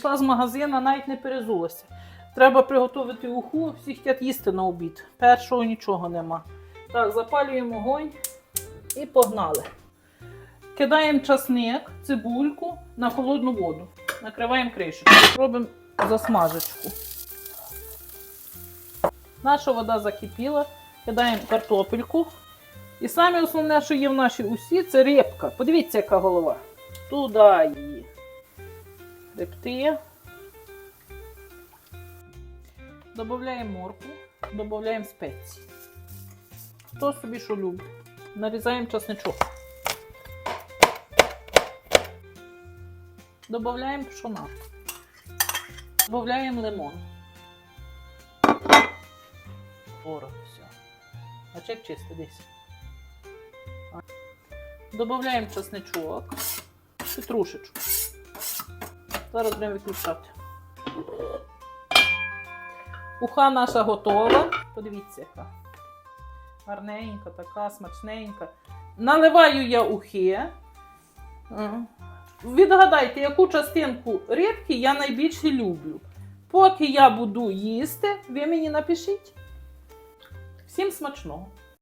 Пішла з магазина, навіть не перезулася. Треба приготувати уху, всі хочуть їсти на обід. Першого нічого нема. Так, запалюємо огонь і погнали. Кидаємо часник, цибульку на холодну воду. Накриваємо кришечку. Робимо засмажечку. Наша вода закипіла. Кидаємо картопельку. І саме основне, що є в нашій усі, це рибка. Подивіться, яка голова. Туди її. Репти. Додаємо моркву, додаємо спеції. Хто собі що любить. Нарізаємо часничок. Додаємо пшона. Додаємо лимон. Порох, все. А чек чистий десь. Додаємо часничок, петрушечку. Зараз будемо виключати. Уха наша готова. Подивіться, яка. Гарненька, така, смачненька. Наливаю я ухи. Відгадайте, яку частинку рибки я найбільше люблю. Поки я буду їсти, ви мені напишіть. Всім смачного!